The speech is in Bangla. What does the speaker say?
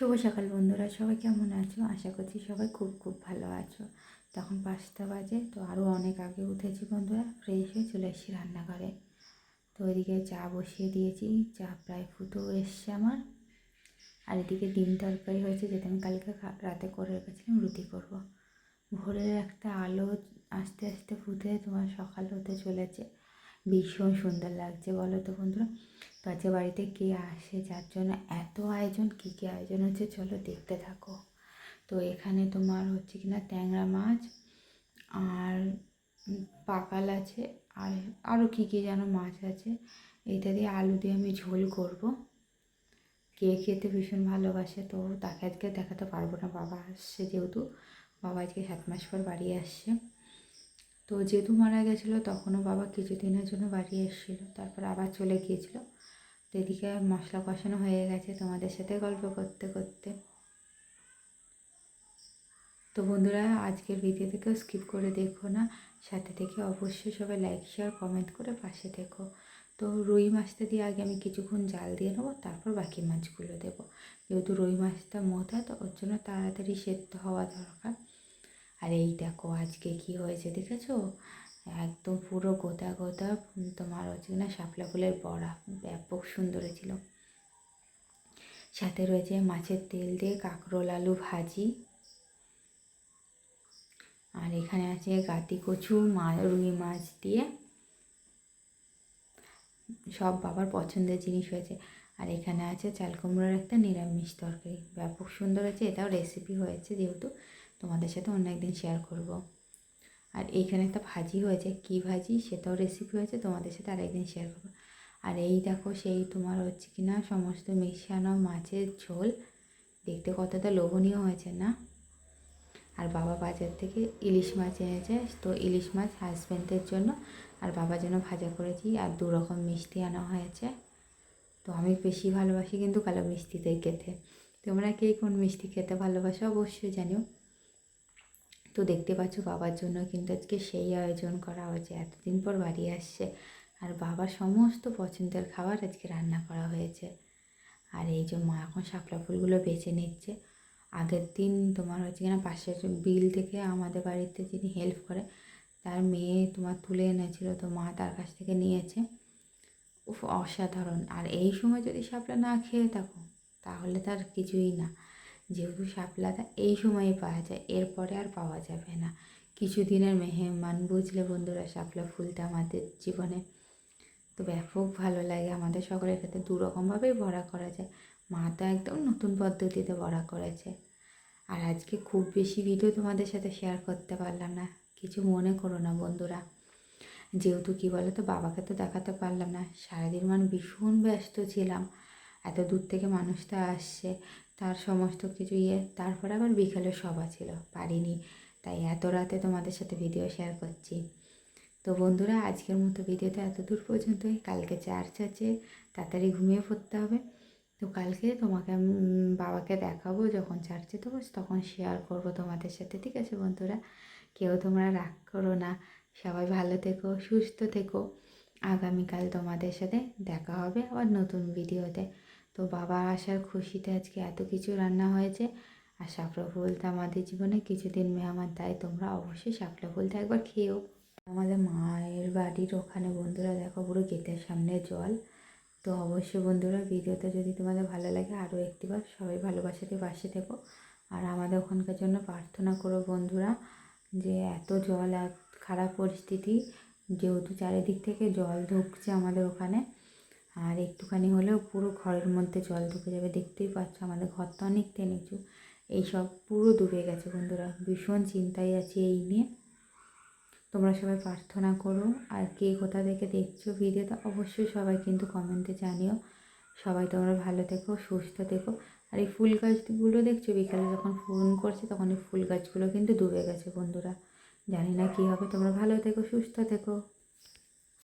শুভ সকাল বন্ধুরা, সবাই কেমন আছো? আশা করছি সবাই খুব খুব ভালো আছো। তখন পাঁচটা বাজে, তো আরও অনেক আগে উঠেছি বন্ধুরা ফ্রেশ হয়ে চলে এসেছি রান্নাঘরে। তো ওইদিকে চা বসিয়ে দিয়েছি, চা প্রায় ফুটেও এসছে আমার। আর এদিকে ডিম তরকারি হয়েছে, যেটা আমি কালকে রাতে করে রেখেছিলাম, রুটি করব। ভোরের একটা আলো আস্তে আস্তে ফুটে তোমার সকাল হতে চলেছে। ভীষণ সুন্দর লাগছে, বলো তো বন্ধুরা। তো আজকে বাড়িতে কে আসে, যার জন্য এত আয়োজন, কী কী আয়োজন হচ্ছে, চলো দেখতে থাকো। তো এখানে তোমার হচ্ছে কি না ট্যাংরা মাছ আর পাকাল আছে, আর আরও কী কী যেন মাছ আছে। এইটা দিয়ে আলু দিয়ে আমি ঝোল করব। কে খেতে ভীষণ ভালোবাসে, তো তাকে আজকে দেখাতে পারব না, বাবা আসছে যেহেতু। বাবা আজকে সাত মাস পর বাড়ি আসছে। তো যেহেতু মারা গেছিল, তখনও বাবা কিছুদিনের জন্য বাড়ি এসেছিল। তারপর আবার চলে গিয়েছিল। তো এদিকে মশলা কষানো হয়ে গেছে তোমাদের সাথে গল্প করতে করতে। তো বন্ধুরা, আজকের ভিডিও থেকেও স্কিপ করে দেখো না। সাথে থেকে অবশ্যই সবাই লাইক শেয়ার কমেন্ট করে পাশে দেখো তো রুই মাছটা দিয়ে আগে আমি কিছুক্ষণ জাল দিয়ে নেব, তারপর বাকি মাছগুলো দেবো। যেহেতু রুই মাছটা মোটা, তো ওর জন্য তাড়াতাড়ি সেদ্ধ হওয়া দরকার। আর এই দেখো আজকে কি হয়েছে দেখেছ? একদম পুরো গোদা গোদা তোমার হচ্ছে না শাপলা ফুলের বড়া, ব্যাপক সুন্দর ছিল সাথে রয়েছে মাছের তেল দিয়ে কাঁকরোল আলু ভাজি। আর এখানে আছে গাতি কচু মা, রুই মাছ দিয়ে। সব বাবার পছন্দের জিনিস হয়েছে। আর এখানে আছে চাল কুমড়োর একটা নিরামিষ তরকারি। ব্যাপক সুন্দর আছে এটাও রেসিপি হয়েছে যেহেতু। তোমাদের সাথে অন্য একদিন শেয়ার করব। আর এইখানে একটা ভাজি হয়েছে, কি ভাজি? সেটাও রেসিপি হয়েছে, তোমাদের সাথে আরেকদিন শেয়ার করব। আর এই দেখো, সেই তোমার হচ্ছে কি না সমস্ত মিশানো মাছের ঝোল। দেখতে কতটা লোভনীয় হয়েছে না? আর বাবা বাজার থেকে ইলিশ মাছ এনেছে, তো ইলিশ মাছ হাজব্যান্ডের জন্য। আর বাবার জন্য ভাজা করেছি, আর দু রকম মিষ্টি আনা হয়েছে। তো আমি বেশি ভালোবাসি কিন্তু কালো মিষ্টিতে খেতে। তোমরা কে কোন মিষ্টি খেতে ভালোবাসো অবশ্যই জানিও। তো দেখতে পাচ্ছ বাবার জন্য কিন্তু আজকে সেই আয়োজন করা হয়েছে। এতদিন পর বাড়ি আসছে। আর বাবার সমস্ত পছন্দের খাবার আজকে রান্না করা হয়েছে। আর এই যে মা এখন শাপলা ফুলগুলো বেছে নিচ্ছে। আগের দিন তোমার হচ্ছে কিনা পাশের বিল থেকে আমাদের বাড়িতে যিনি হেল্প করে, তার মেয়ে তোমার তুলে এনেছিল। তো মা তার কাছ থেকে নিয়েছে। উফ, অসাধারণ। আর এই সময় যদি শাপলা না খেয়ে থাকো, তাহলে তার কিছুই না। যেহেতু শাপলাটা এই সময়ই পাওয়া যায়, এরপরে আর পাওয়া যাবে না। কিছুদিনের মেহমান বুঝলে বন্ধুরা, শাপলা ফুলটা আমাদের জীবনে তো ব্যাপক ভালো লাগে। আমাদের সকলের ক্ষেত্রে দু রকমভাবেই করা যায়। মা তো একদম নতুন পদ্ধতিতে বড়া করেছে। আর আজকে খুব বেশি ভিডিও তোমাদের সাথে শেয়ার করতে পারলাম না। কিছু মনে করো না বন্ধুরা। যেহেতু কী বলো তো বাবাকে তো দেখাতে পারলাম না। সারাদিন মানে ভীষণ ব্যস্ত ছিলাম। এত দূর থেকে মানুষটা আসছে। তার সমস্ত কিছু ইয়ে। তারপরে আবার বিকেলে সভা ছিল, পারিনি। তাই এত রাতে তোমাদের সাথে ভিডিও শেয়ার করছি। তো বন্ধুরা, আজকের মতো ভিডিওটা এত দূর পর্যন্তই। কালকে চার্চ আছে তাড়াতাড়ি ঘুমিয়ে পড়তে হবে। তো কালকে তোমাকে বাবাকে দেখাবো যখন চার্চে দেবো তখন শেয়ার করব তোমাদের সাথে, ঠিক আছে বন্ধুরা? কেউ তোমরা রাগ করো না। সবাই ভালো থেকো, সুস্থ থেকো। আগামীকাল তোমাদের সাথে দেখা হবে আবার নতুন ভিডিওতে তো বাবা আসার খুশিতে আজকে এত কিছু রান্না হয়েছে। আর শাপলা ফুলটা আমাদের জীবনে কিছুদিন মেহমান তাই তোমরা অবশ্যই শাপলা ফুলটা একবার খেয়েও আমাদের মায়ের বাড়ির ওখানে বন্ধুরা দেখো পুরো গেটের সামনে জল। তো অবশ্যই বন্ধুরা ভিডিওটা যদি তোমাদের ভালো লাগে আরও একটিবার সবাই ভালোবাসাতে পাশে থেকো। আর আমাদের ওখানকার জন্য প্রার্থনা করো বন্ধুরা যে এত জল খারাপ পরিস্থিতি, যেহেতু চারিদিক থেকে জল ঢুকছে আমাদের ওখানে আর একটুখানি হলেও পুরো ঘরের মধ্যে জল ঢুকে যাবে, দেখতেই পাচ্ছ আমাদের ঘর তো অনেকটা নিচু। এইসব পুরো ডুবে গেছে বন্ধুরা, ভীষণ চিন্তায় আছি এই নিয়ে। তোমরা সবাই প্রার্থনা করো, আর কে কোথা থেকে দেখছ ভিডিওটা অবশ্যই সবাই কিন্তু কমেন্টে জানিও। সবাই তোমরা ভালো থেকো, সুস্থ থেকো। আর এই ফুল গাছগুলো দেখছ, বিকালে যখন ফোন করছে তখন এই ফুল গাছগুলো কিন্তু ডুবে গেছে বন্ধুরা। জানি না কী হবে, তোমরা ভালো থেকো, সুস্থ থেকো।